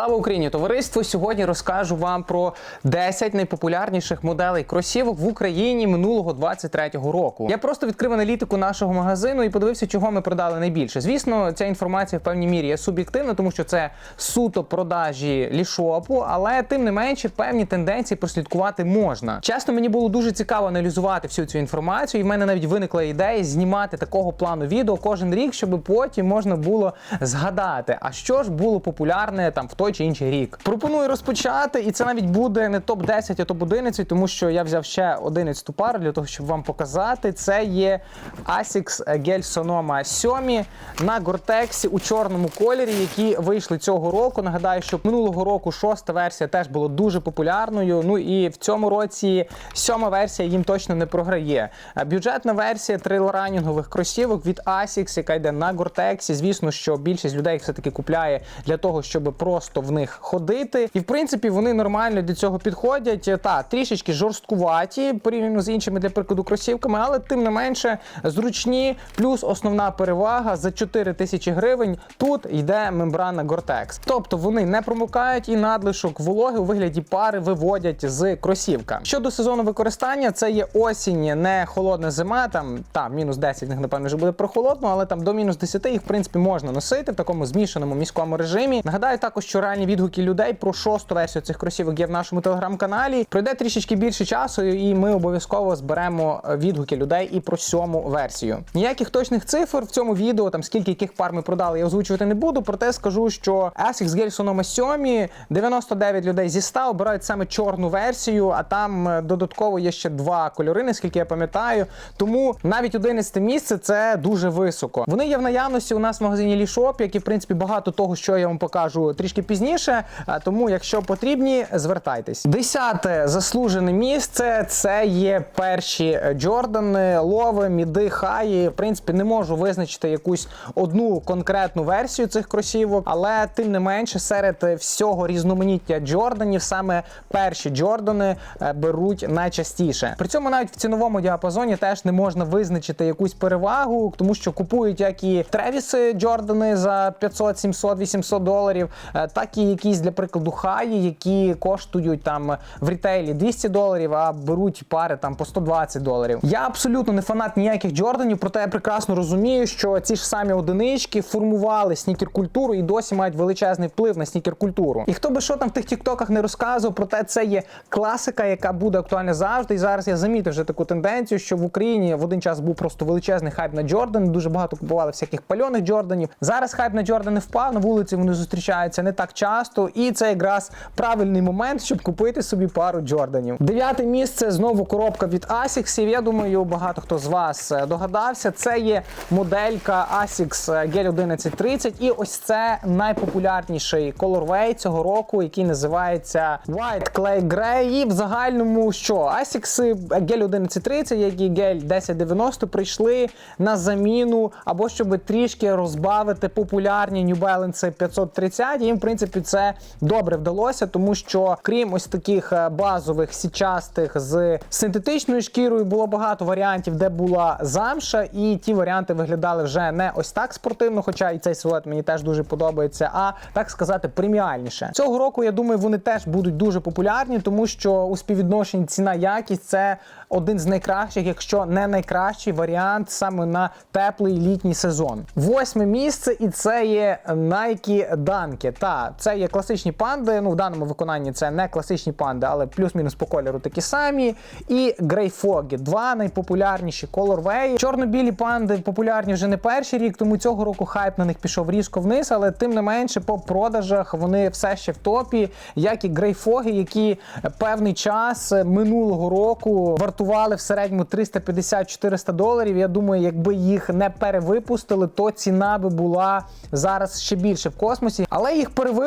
Слава Україні! Товариство! Сьогодні розкажу вам про 10 найпопулярніших моделей кросівок в Україні минулого 23-го року. Я просто відкрив аналітику нашого магазину і подивився, чого ми продали найбільше. Звісно, ця інформація в певній мірі є суб'єктивна, тому що це суто продажі лішопу, але тим не менше певні тенденції прослідкувати можна. Чесно, мені було дуже цікаво аналізувати всю цю інформацію, і в мене навіть виникла ідея знімати такого плану відео кожен рік, щоб потім можна було згадати, а що ж було популярне там в той чи інший рік. Пропоную розпочати, і це навіть буде не топ 10 а топ 11 тому що я взяв ще 11 пару для того, щоб вам показати. Це є Asics Gel Sonoma 7 на Гортексі у чорному кольорі, які вийшли цього року. Нагадаю, що минулого року шоста версія теж була дуже популярною. Ну і в цьому році сьома версія їм точно не програє. Бюджетна версія трейлранінгових кросівок від Asics, яка йде на Гортексі. Звісно, що більшість людей все-таки купляє для того, щоб просто в них ходити. І в принципі вони нормально до цього підходять. Та трішечки жорсткуваті порівняно з іншими для прикладу кросівками, але тим не менше зручні. Плюс основна перевага за 4 тисячі гривень. Тут йде мембрана Gore-Tex. Тобто вони не промокають і надлишок вологи у вигляді пари виводять з кросівка. Щодо сезону використання, це є осінь, не холодна зима. Там та мінус 10 в них напевно вже буде прохолодно, але там до мінус 10 їх в принципі можна носити в такому змішаному міському режимі. Нагадаю також, що реальні відгуки людей про шосту версію цих кросівок є в нашому телеграм-каналі. Пройде трішечки більше часу, і ми обов'язково зберемо е, відгуки людей і про сьому версію. Ніяких точних цифр в цьому відео, там скільки яких пар ми продали, я озвучувати не буду. Проте скажу, що Asics Gel Sonoma 7 99 людей зі 100 обирають саме чорну версію, а там е, додатково є ще два кольори, наскільки я пам'ятаю. Тому навіть 11 місце це дуже високо. Вони є в наявності у нас в магазині Лішоп, як і в принципі багато того, що я вам покажу трішки пізніше. Тому, якщо потрібні, звертайтесь. Десяте заслужене місце це є перші Джордани, лови, міди, хаї. В принципі, не можу визначити якусь одну конкретну версію цих кросівок, але тим не менше, серед всього різноманіття Джорданів саме перші Джордани е, беруть найчастіше. При цьому навіть в ціновому діапазоні теж не можна визначити якусь перевагу, тому що купують як і Тревіси Джордани за 500, 700, 800 доларів, е, так і якісь для прикладу хаї, які коштують там в рітейлі 200 доларів, а беруть пари там по 120 доларів. Я абсолютно не фанат ніяких Джорданів, проте я прекрасно розумію, що ці ж самі одинички формували снікер-культуру і досі мають величезний вплив на снікер-культуру. І хто би що там в тих тіктоках не розказував, проте це є класика, яка буде актуальна завжди. І зараз я замітив вже таку тенденцію, що в Україні в один час був просто величезний хайп на Джордан. Дуже багато купували всяких пальоних Джорданів. Зараз хайп на Джордани впав. На вулиці вони зустрічаються не так часто, і це якраз правильний момент, щоб купити собі пару Джорданів. Дев'яте місце знову коробка від Asics. Я думаю, багато хто з вас е, догадався. Це є моделька Asics Gel 1130. І ось це найпопулярніший colorway цього року, який називається White Clay Grey. І в загальному що Asics Gel 1130, як і Gel 1090 прийшли на заміну або щоб трішки розбавити популярні New Balance 530. І їм, в принципі, це добре вдалося, тому що крім ось таких е, базових січастих з синтетичною шкірою, було багато варіантів, де була замша, і ті варіанти виглядали вже не ось так спортивно, хоча і цей силует мені теж дуже подобається, а так сказати, преміальніше. Цього року я думаю, вони теж будуть дуже популярні, тому що у співвідношенні ціна якість це один з найкращих, якщо не найкращий варіант саме на теплий літній сезон. Восьме місце, і це є Nike Dunk. Та це є класичні панди. Ну в даному виконанні це не класичні панди, але плюс-мінус по кольору такі самі. І Foggy. два найпопулярніші колорвеї. Чорно-білі панди популярні вже не перший рік, тому цього року хайп на них пішов різко вниз, але тим не менше по продажах вони все ще в топі, як і Foggy, які певний час минулого року вартували в середньому 350-400 доларів. Я думаю, якби їх не перевипустили, то ціна би була зараз ще більше в космосі. Але їх перевипустили,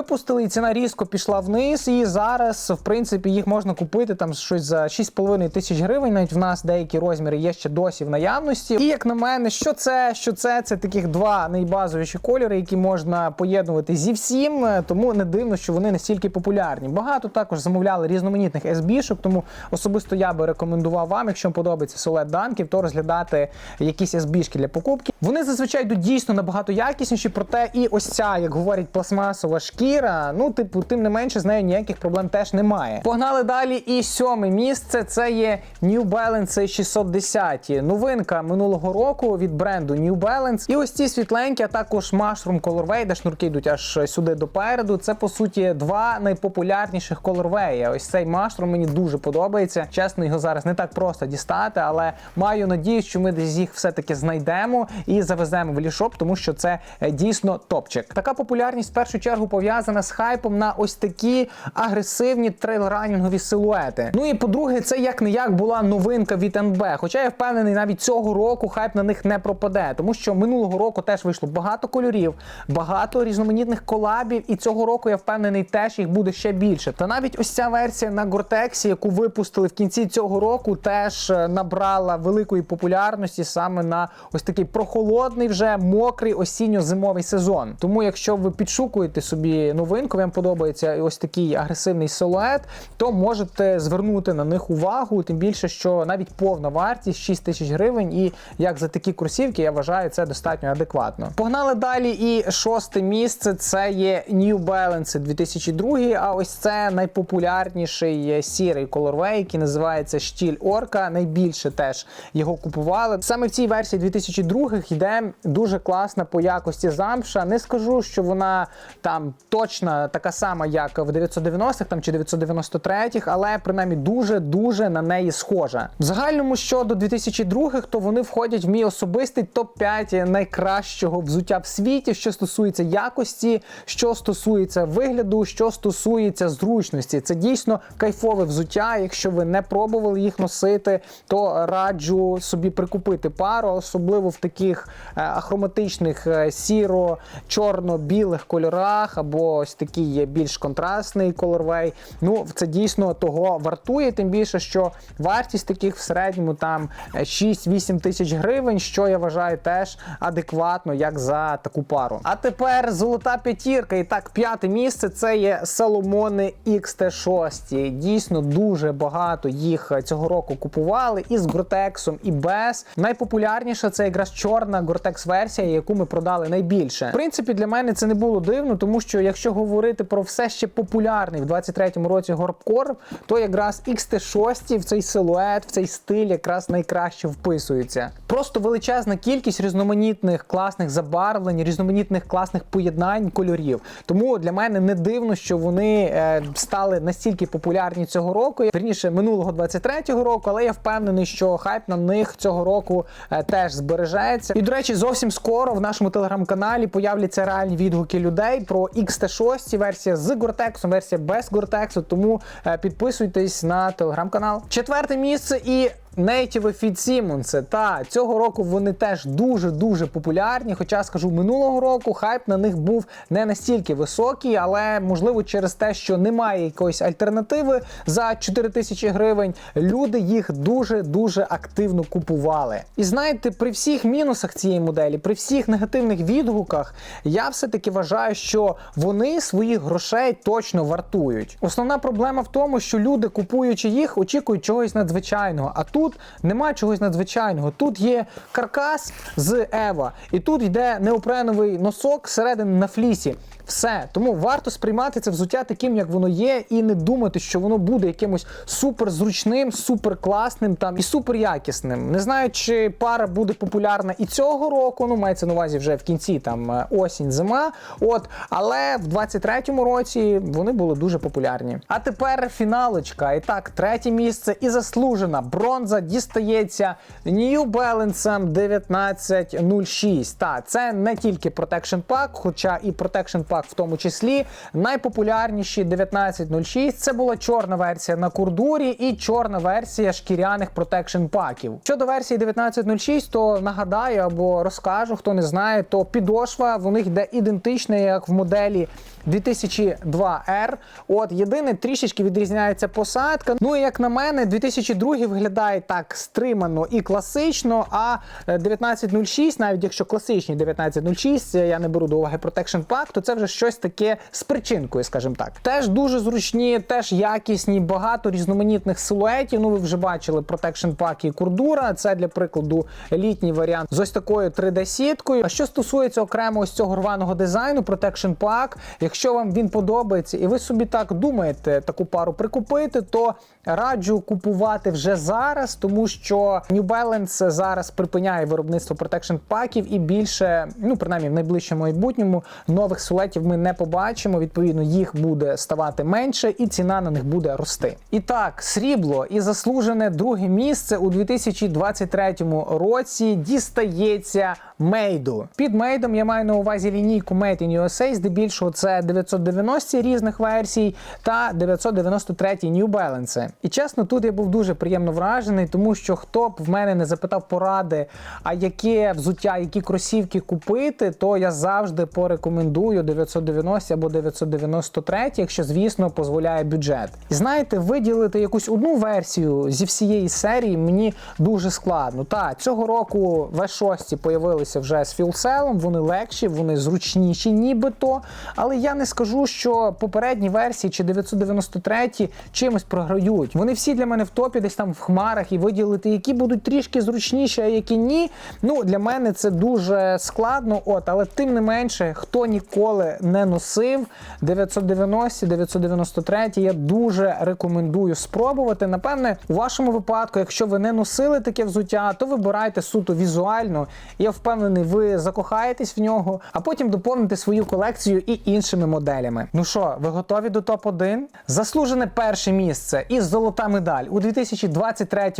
і ціна різко пішла вниз. І зараз, в принципі, їх можна купити там щось за 6,5 тисяч гривень. Навіть в нас деякі розміри є ще досі в наявності. І як на мене, що це, що це, це таких два найбазовіші кольори, які можна поєднувати зі всім. Тому не дивно, що вони настільки популярні. Багато також замовляли різноманітних SB-шок, тому особисто я би рекомендував вам, якщо вам подобається солет данків, то розглядати якісь SB-шки для покупки. Вони зазвичай йдуть дійсно набагато якісніші, проте і ось ця, як говорять, пластмасова шкіра. Шкіра. Ну, типу, тим не менше, з нею ніяких проблем теж немає. Погнали далі. І сьоме місце це є New Balance 610. Новинка минулого року від бренду New Balance. І ось ці світленькі, а також Mushroom Colorway, де шнурки йдуть аж сюди допереду. Це по суті два найпопулярніших Colorway. Ось цей Mushroom мені дуже подобається. Чесно, його зараз не так просто дістати, але маю надію, що ми десь їх все-таки знайдемо і завеземо в лішоп, тому що це е, дійсно топчик. Така популярність в першу чергу пов'язана з хайпом на ось такі агресивні трейлранінгові силуети. Ну і по-друге, це як не як була новинка від НБ. Хоча я впевнений, навіть цього року хайп на них не пропаде, тому що минулого року теж вийшло багато кольорів, багато різноманітних колабів, і цього року я впевнений, теж їх буде ще більше. Та навіть ось ця версія на Гортексі, яку випустили в кінці цього року, теж е, набрала великої популярності саме на ось такий прохолодний, вже мокрий осінньо-зимовий сезон. Тому, якщо ви підшукуєте собі новинку, вам подобається ось такий агресивний силует, то можете звернути на них увагу. Тим більше, що навіть повна вартість 6 тисяч гривень, і як за такі кросівки, я вважаю, це достатньо адекватно. Погнали далі. І шосте місце це є New Balance 2002, А ось це найпопулярніший сірий колорвей, який називається Штіль Орка. Найбільше теж його купували. Саме в цій версії 2002 йде дуже класна по якості замша. Не скажу, що вона там точно така сама, як в 990-х там чи 993-х, але принаймні дуже дуже на неї схожа. В загальному щодо 2002-х, то вони входять в мій особистий топ-5 найкращого взуття в світі, що стосується якості, що стосується вигляду, що стосується зручності. Це дійсно кайфове взуття. Якщо ви не пробували їх носити, то раджу собі прикупити пару, особливо в таких е, ахроматичних е, сіро-чорно-білих кольорах, або ось такий є більш контрастний колорвей. Ну, це дійсно того вартує, тим більше, що вартість таких в середньому там е, 6-8 тисяч гривень, що я вважаю теж адекватно, як за таку пару. А тепер золота п'ятірка. І так, п'яте місце це є Соломони XT6. Дійсно дуже багато їх цього року купували і з Гортексом, і без. Найпопулярніша це якраз чорна Гортекс версія, яку ми продали найбільше. В принципі, для мене це не було дивно, тому що якщо говорити про все ще популярний в 23-му році горбкор, то якраз XT6 в цей силует, в цей стиль якраз найкраще вписується. Просто величезна кількість різноманітних класних забарвлень, різноманітних класних поєднань кольорів. Тому для мене не дивно, що вони е, стали настільки популярні цього року. Вірніше минулого 23-го року, але я впевнений, що хайп на них цього року е, теж збережеться. І до речі, зовсім скоро в нашому телеграм-каналі появляться реальні відгуки людей про XT6, версія з Гортексом, версія без Гортексу. Тому е, підписуйтесь на телеграм-канал. Четверте місце і. Native Fit Simmons. Та цього року вони теж дуже дуже популярні. Хоча скажу, минулого року хайп на них був не настільки високий, але можливо через те, що немає якоїсь альтернативи за 4 тисячі гривень. Люди їх дуже дуже активно купували. І знаєте, при всіх мінусах цієї моделі, при всіх негативних відгуках, я все-таки вважаю, що вони своїх грошей точно вартують. Основна проблема в тому, що люди, купуючи їх, очікують чогось надзвичайного. А тут немає чогось надзвичайного. Тут є каркас з Ева, і тут йде неопреновий носок всередині на флісі. Все, тому варто сприймати це взуття таким, як воно є, і не думати, що воно буде якимось супер зручним, супер класним там і супер якісним. Не знаю, чи пара буде популярна і цього року. Ну мається на увазі вже в кінці там е, осінь, зима. От, але в 23-му році вони були дуже популярні. А тепер фіналочка. І так, третє місце і заслужена бронза дістається New Balance 1906. Та це не тільки Protection Pack, хоча і Protection Pack в тому числі. Найпопулярніші 1906 це була чорна версія на курдурі і чорна версія шкіряних протекшн паків. Щодо версії 1906, то нагадаю або розкажу, хто не знає, то підошва в них йде ідентична, як в моделі 2002R. От єдине трішечки відрізняється посадка. Ну і як на мене, 2002 виглядає так стримано і класично. А е, 1906, навіть якщо класичний 1906, я не беру до уваги Protection Pack, то це вже щось таке з причинкою, скажімо так. Теж дуже зручні, теж якісні, багато різноманітних силуетів. Ну, ви вже бачили Protection Pack і Курдура. Це для прикладу літній варіант з ось такою 3D-сіткою. А що стосується окремо ось цього рваного дизайну, Protection Pack, якщо вам він подобається, і ви собі так думаєте таку пару прикупити, то раджу купувати вже зараз, тому що New Balance зараз припиняє виробництво protection паків і більше, ну принаймні в найближчому майбутньому, нових силуетів ми не побачимо. Відповідно, їх буде ставати менше, і ціна на них буде рости. І так, срібло і заслужене друге місце у 2023 році дістається Мейду. Під мейдом я маю на увазі лінійку Made in USA, здебільшого це 990 різних версій та 993 New Balance. І чесно, тут я був дуже приємно вражений, тому що хто б в мене не запитав поради, а яке взуття, які кросівки купити, то я завжди порекомендую 990 або 993, якщо, звісно, дозволяє бюджет. І знаєте, виділити якусь одну версію зі всієї серії мені дуже складно. Та цього року V6 появилися вже з філселом, вони легші, вони зручніші, нібито. Але я не скажу, що попередні версії чи 993 чимось програють. Вони всі для мене в топі, десь там в хмарах, і виділити, які будуть трішки зручніші, а які ні. Ну для мене це дуже складно. От, але тим не менше, хто ніколи не носив 990, 993, я дуже рекомендую спробувати. Напевне, у вашому випадку, якщо ви не носили таке взуття, то вибирайте суто візуально. Я впевнений, ви закохаєтесь в нього, а потім доповните свою колекцію і іншими моделями. Ну що, ви готові до топ 1 Заслужене перше місце і золота медаль у 2023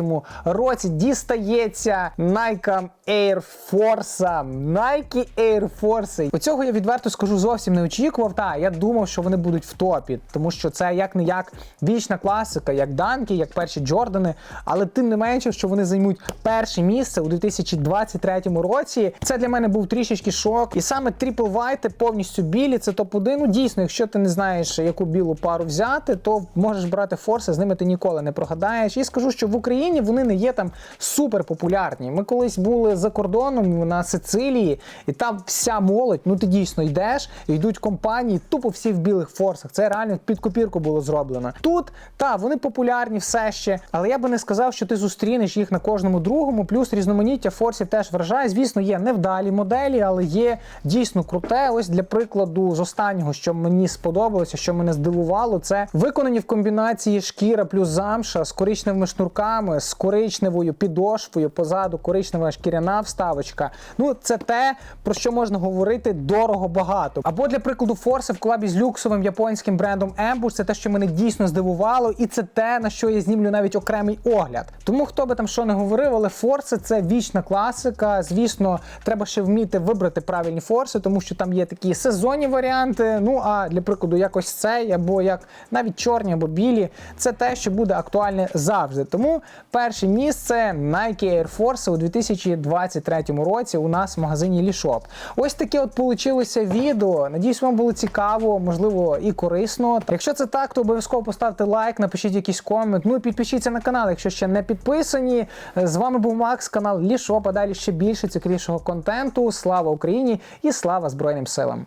році дістається Nike Air Force. Nike Air Force. Оцього я відверто скажу зовсім не очікував. Та я думав, що вони будуть в топі, тому що це як не як вічна класика, як Данки, як перші Джордани. Але тим не менше, що вони займуть перше місце у 2023 році. Це для мене був трішечки шок. І саме Triple White повністю білі. Це топ 1 Ну дійсно, якщо ти не знаєш, яку білу пару взяти, то можеш брати форси, з ними ти ніколи не прогадаєш. І скажу, що в Україні вони не є там супер популярні. Ми колись були за кордоном на Сицилії, і там вся молодь, ну ти дійсно йдеш, йдуть компанії, тупо всі в білих форсах. Це реально під копірку було зроблено. Тут та вони популярні все ще, але я би не сказав, що ти зустрінеш їх на кожному другому. Плюс різноманіття форсів теж вражає. Звісно, є невдалі моделі, але є дійсно круте. Ось для прикладу, з останнього, що мені сподобалося, що мене здивувало, це виконані в комбінації шкіра плюс замша з коричневими шнурками, з коричневою підошвою, позаду коричнева шкіряна вставочка. Ну, це те, про що можна говорити дорого багато. Або для прикладу, форси в колабі з люксовим японським брендом Ambush, це те, що мене дійсно здивувало, і це те, на що я знімлю навіть окремий огляд. Тому хто би там що не говорив, але форси це вічна класика. Звісно, треба ще вміти вибрати правильні форси, тому що там є такі сезонні варіанти. Ну а для прикладу, якось цей, або як навіть чорні або білі, це те, що буде актуальне завжди. Тому перше місце Nike Air Force у 2023 році у нас в магазині Лішоп. Ось таке от получилося відео. Надіюсь, вам було цікаво, можливо, і корисно. Якщо це так, то обов'язково поставте лайк, напишіть якийсь комент. Ну і підпишіться на канал, якщо ще не підписані. З вами був Макс, канал Лішоп. А далі ще більше цікавішого контенту. Слава Україні і слава Збройним силам!